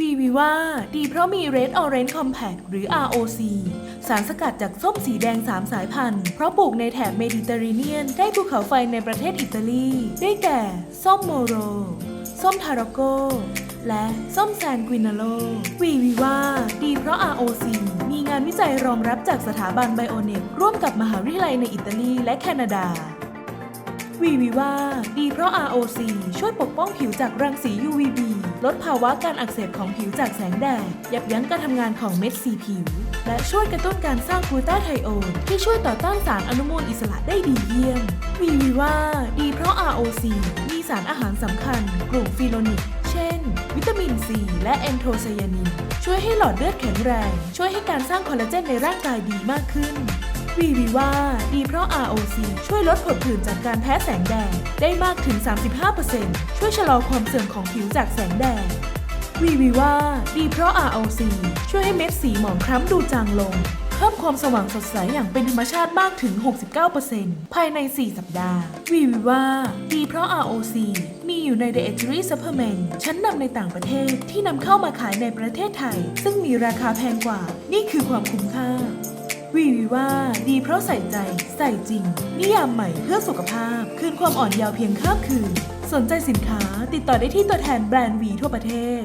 วีวีว่าดีเพราะมี Red Orange Compact หรือ ROC สารสกัดจากส้มสีแดง 3 สายพันธุ์ เพราะปลูกในแถบเมดิเตอร์เรเนียนใกล้ภูเขาไฟในประเทศอิตาลี ได้แก่ ส้มโมโร ส้มทาราโก และส้มแซนกินาโล วีวีว่าดีเพราะ ROC มีงานวิจัยรองรับจากสถาบันไบโอเนกร่วมกับมหาวิทยาลัยในอิตาลีและแคนาดา วีวีว่าดีเพราะ ROC ช่วยปกป้องผิวจากรังสี UVB ลดภาวะการอักเสบของผิวจากแสงแดด ยับยั้งการทำงานของเม็ดสีผิว และช่วยกระตุ้นการสร้างกลูตาไทโอนที่ช่วยต่อต้านสารอนุมูลอิสระได้ดีเยี่ยมวีวีว่าดีเพราะ ROC มีสารอาหารสำคัญ กลุ่มฟีโนนิกเช่น วิตามินซีและแอนโทไซยานิน ช่วยให้หลอดเลือดแข็งแรง ช่วยให้การสร้างคอลลาเจนในร่างกายดีมากขึ้น วีวีว่าดีเพราะ ROC ช่วยลดผดผื่นจากการแพ้แสงแดดได้มากถึง 35%ช่วยชะลอความเสื่อมของผิวจากแสงแดดวีวีว่าดีเพราะ ROC ช่วยให้เม็ดสีหมองคล้ำดูจางลง เพิ่มความสว่างสดใสอย่างเป็นธรรมชาติมากถึง 69%ภายใน 4 สัปดาห์วีวีว่าดีเพราะ ROC มีอยู่ใน Dietary Supplement ชั้นนำในต่างประเทศที่นำเข้ามาขายในประเทศไทย ซึ่งมีราคาแพงกว่า นี่คือความคุ้มค่า วีวีว่าดีเพราะใส่ใจ ใส่จริง นิยามใหม่เพื่อสุขภาพ คืนความอ่อนเยาว์เพียงข้ามคืน สนใจสินค้าติดต่อได้ที่ตัวแทนแบรนด์วีทั่วประเทศ